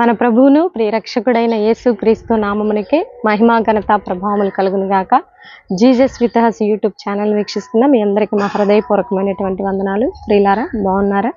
మన ప్రభువును ప్రియరక్షకుడైన యేసు క్రీస్తు నామమునికే మహిమా ఘనత ప్రభావములు కలుగును గాక. Jesus with us YouTube channel వీక్షిస్తున్న మీ అందరికీ మా హృదయపూర్వకమైనటువంటి వందనాలు. ప్రియులారా బాగున్నారా?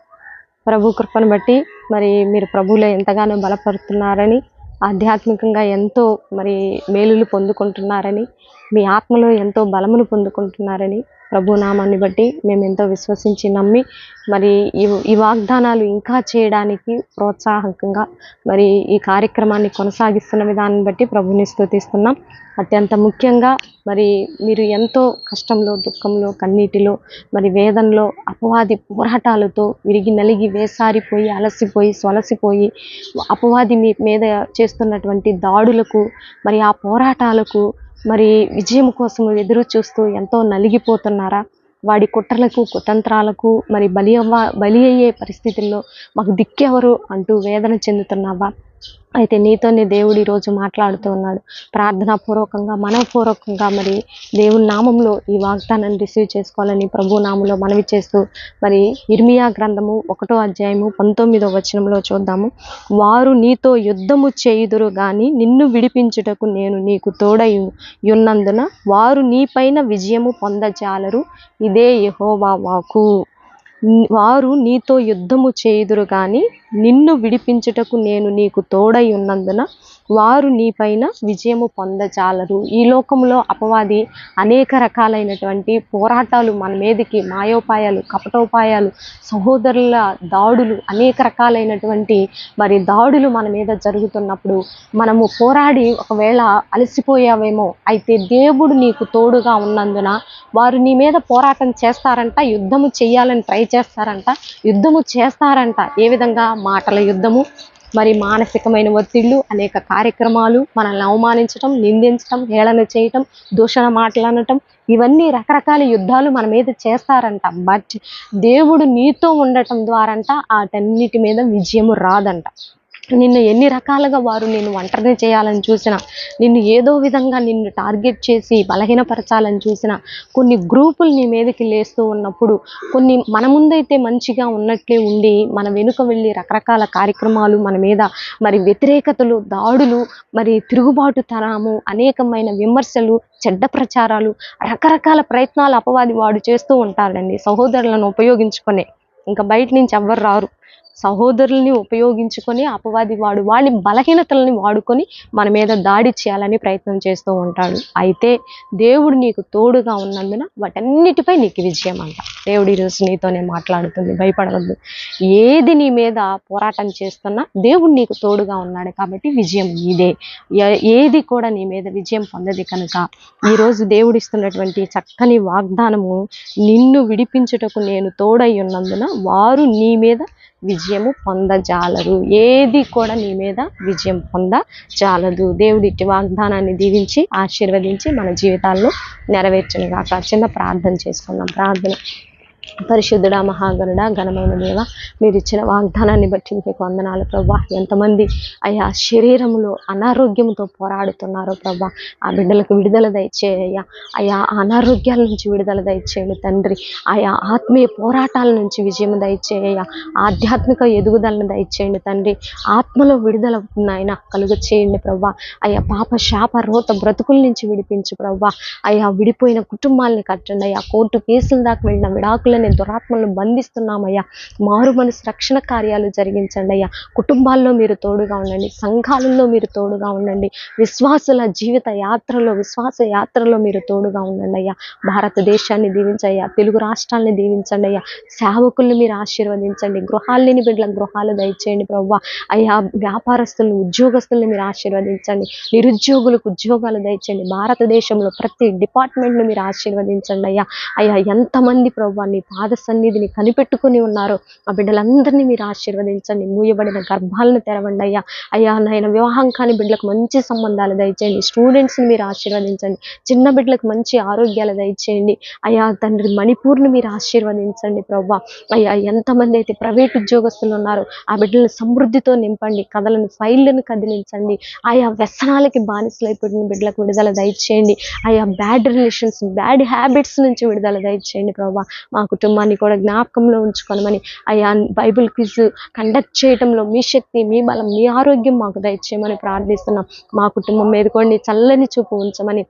ప్రభు కృపను బట్టి మరి మీరు ప్రభువులో ఎంతగానో బలపడుతున్నారని ఆధ్యాత్మికంగా ఎంతో మరి మేలులు పొందుకుంటున్నారని మీ ఆత్మలో ఎంతో బలమును పొందుకుంటున్నారని ప్రభు నామాన్ని బట్టి మేము ఎంతో విశ్వసించి నమ్మి మరి ఈ ఈ వాగ్దానాలు ఇంకా చేయడానికి ప్రోత్సాహకంగా మరి ఈ కార్యక్రమాన్ని కొనసాగిస్తున్న విధానాన్ని బట్టి ప్రభుని స్థుతిస్తున్నాం. అత్యంత ముఖ్యంగా మరి మీరు ఎంతో కష్టంలో దుఃఖంలో కన్నీటిలో మరి వేదనలో అపవాది పోరాటాలతో విరిగి నలిగి వేసారిపోయి అలసిపోయి సొలసిపోయి అపవాది మీ మీద చేస్తున్నటువంటి దాడులకు మరి ఆ పోరాటాలకు మరి విజయం కోసం ఎదురు చూస్తూ ఎంతో నలిగిపోతున్నారా? వాడి కుట్రలకు కుతంత్రాలకు మరి బలి అవ్వ బలి అయ్యే పరిస్థితుల్లో మాకు దిక్కెవరు అంటూ వేదన చెందుతున్నావా? అయితే నీతోనే దేవుడు ఈరోజు మాట్లాడుతూ ఉన్నాడు. ప్రార్థనాపూర్వకంగా మనపూర్వకంగా మరి దేవుని నామంలో ఈ వాగ్దానాన్ని రిసీవ్ చేసుకోవాలని ప్రభు నామంలో మనవి చేస్తూ మరి ఇర్మియా గ్రంథము ఒకటో అధ్యాయము పంతొమ్మిదో వచనంలో చూద్దాము. వారు నీతో యుద్ధము చేయుదురు కానీ నిన్ను విడిపించుటకు నేను నీకు తోడై ఉన్నందున వారు నీపైన విజయము పొందజాలరు. ఇదే యహోవా వాకు వారు నీతో యుద్ధము చేయుదురు కానీ నిన్ను విడిపించుటకు నేను నీకు తోడై ఉన్నందున వారు నీపైన విజయము పొందజాలరు. ఈ లోకంలో అపవాది అనేక రకాలైనటువంటి పోరాటాలు మన మీదకి మాయోపాయాలు కపటోపాయాలు సహోదరుల దాడులు అనేక రకాలైనటువంటి మరి దాడులు మన మీద జరుగుతున్నప్పుడు మనము పోరాడి ఒకవేళ అలసిపోయావేమో అయితే దేవుడు నీకు తోడుగా ఉన్నందున వారు నీ మీద పోరాటం చేస్తారంట యుద్ధము చేయాలని ట్రై చేస్తారంట. యుద్ధము చేస్తారంట. ఏ విధంగా? మాటల యుద్ధము. మరి మానసికమైన ఒత్తిళ్ళు అనేక కార్యక్రమాలు మనల్ని అవమానించటం నిందించటం హేళన చేయటం దూషణ మాట్లాడటం ఇవన్నీ రకరకాల యుద్ధాలు మన మీద చేస్తారంట. బట్ దేవుడు నీతో ఉండటం ద్వారంట వాటన్నిటి మీద విజయము రాదంట. నిన్ను ఎన్ని రకాలుగా వారు నేను ఒంటరిని చేయాలని చూసిన నిన్ను ఏదో విధంగా నిన్ను టార్గెట్ చేసి బలహీనపరచాలని చూసిన కొన్ని గ్రూపులు నీ మీదకి లేస్తూ ఉన్నప్పుడు కొన్ని మన ముందైతే మంచిగా ఉన్నట్లే ఉండి మన వెనుక వెళ్ళి రకరకాల కార్యక్రమాలు మన మీద మరి వ్యతిరేకతలు దాడులు మరి తిరుగుబాటుతనము అనేకమైన విమర్శలు చెడ్డ ప్రచారాలు రకరకాల ప్రయత్నాలు అపవాది వాడు చేస్తూ ఉంటాడండి. సహోదరులను ఉపయోగించుకొని. ఇంకా బయట నుంచి ఎవ్వరు రారు. సహోదరుల్ని ఉపయోగించుకొని అపవాది వాడు వాళ్ళ బలహీనతలని వాడుకొని మన మీద దాడి చేయాలని ప్రయత్నం చేస్తూ ఉంటాడు. అయితే దేవుడు నీకు తోడుగా ఉన్నందున వాటన్నిటిపై నీకు విజయం అంట దేవుడు ఈరోజు నీతోనే మాట్లాడుతుంది. భయపడవద్దు. ఏది నీ మీద పోరాటం చేస్తున్నా దేవుడు నీకు తోడుగా ఉన్నాడు కాబట్టి విజయం నీదే. ఏ- ఏది కూడా నీ మీద విజయం పొందది కనుక ఈరోజు దేవుడు ఇస్తున్నటువంటి చక్కని వాగ్దానము నిన్ను విడిపించుటకు నేను తోడై ఉన్నందున వారు నీ మీద విజయము పొందజాలరు ఏది కూడా నీ మీద విజయం పొందజాలదు. దేవుడి ఇట్టి వాగ్దానాన్ని దీవించి ఆశీర్వదించి మన జీవితాల్లో నెరవేర్చను కాక చిన్న ప్రార్థన చేసుకుందాం. ప్రార్థన. పరిశుద్ధుడ మహాగరుడ ఘనమైన దేవ మీరు ఇచ్చిన వాగ్దానాన్ని బట్టి మీకు వందనాలు ప్రభా. ఎంతమంది అయ్యా శరీరంలో అనారోగ్యంతో పోరాడుతున్నారో ప్రభా. ఆ బిడ్డలకు విడుదల దయచేయ్యా. అయ్యా అనారోగ్యాల నుంచి విడుదల దయచేయండి తండ్రి. ఆయా ఆత్మీయ పోరాటాల నుంచి విజయం దయచేయ ఆధ్యాత్మిక ఎదుగుదలను దయచేయండి తండ్రి. ఆత్మలో విడుదల నాయన కలుగ చేయండి ప్రభా. అయ్యా పాప శాప రోత బ్రతుకుల నుంచి విడిపించు ప్రభా. అయ్యా విడిపోయిన కుటుంబాలని కట్టండి అయ్యా. కోర్టు కేసుల దాకా వెళ్ళిన నేను దురాత్మలను బంధిస్తున్నామయ్యా. మారు మనసు రక్షణ కార్యాలు జరిగించండి అయ్యా. కుటుంబాల్లో మీరు తోడుగా ఉండండి. సంఘాలలో మీరు తోడుగా ఉండండి. విశ్వాసుల జీవిత యాత్రలో విశ్వాస యాత్రలో మీరు తోడుగా ఉండండి అయ్యా. భారతదేశాన్ని దీవించయ్యా తెలుగు రాష్ట్రాలని దీవించండి అయ్యా. సేవకుల్ని మీరు ఆశీర్వదించండి. గృహాలు లేని బిడ్డల గృహాలు దయచేయండి ప్రవ్వ. అయ్యా వ్యాపారస్తులను ఉద్యోగస్తుల్ని మీరు ఆశీర్వదించండి. నిరుద్యోగులకు ఉద్యోగాలు దయచేయండి. భారతదేశంలో ప్రతి డిపార్ట్మెంట్ను మీరు ఆశీర్వదించండి అయ్యా. అయ్యా ఎంతమంది ప్రవ్వా నీ పాద సన్నిధిని కనిపెట్టుకుని ఉన్నారో. ఆ బిడ్డలందరినీ మీరు ఆశీర్వదించండి. మూయబడిన గర్భాలను తెరవండి అయ్యా. అయ్యా నాయన వివాహం కాని బిడ్డలకు మంచి సంబంధాలు దయచేయండి. స్టూడెంట్స్ని మీరు ఆశీర్వదించండి. చిన్న బిడ్డలకు మంచి ఆరోగ్యాలు దయచేయండి. అయ్యా తండ్రి మణిపూర్ని మీరు ఆశీర్వదించండి ప్రవ్వా. అయ్యా ఎంతమంది అయితే ప్రైవేట్ ఉద్యోగస్తులు ఉన్నారో ఆ బిడ్డలను సమృద్ధితో నింపండి. కథలను ఫైళ్ళను కదిలించండి. ఆయా వ్యసనాలకి బానిసలైపోయిన బిడ్డలకు విడుదల దయచేయండి. ఆయా బ్యాడ్ రిలేషన్స్ బ్యాడ్ హ్యాబిట్స్ నుంచి విడుదల దయచేయండి ప్రభావ మా కుటుంబాన్ని కూడా జ్ఞాపకంలో ఉంచుకోనమని అయ్యా బైబిల్ క్విజ్ కండక్ట్ చేయటంలో మీ శక్తి మీ బలం మీ ఆరోగ్యం మాకు దయచేయమని ప్రార్థిస్తున్నాం. మా కుటుంబం మీద కూడా నీ చల్లని చూపు ఉంచమని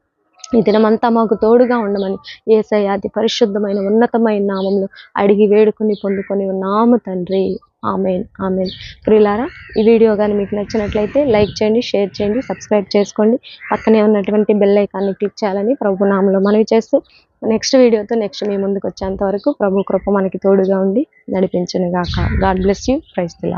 ఈ దినమంతా మాకు తోడుగా ఉండమని ఏసై అతి పరిశుద్ధమైన ఉన్నతమైన నామంలో అడిగి వేడుకొని పొందుకొని ఉన్నాము తండ్రి. Amen amen. ప్రియులారా ఈ వీడియో కానీ మీకు నచ్చినట్లయితే లైక్ చేయండి షేర్ చేయండి సబ్స్క్రైబ్ చేసుకోండి. పక్కనే ఉన్నటువంటి బెల్ ఐకాన్ని క్లిక్ చేయాలని ప్రభు నామంలో మనవి చేస్తూ నెక్స్ట్ వీడియోతో నెక్స్ట్ మీ ముందుకు వచ్చేంత వరకు ప్రభు కృప మనకి తోడుగా ఉండి నడిపించను గాక God bless you. Praise the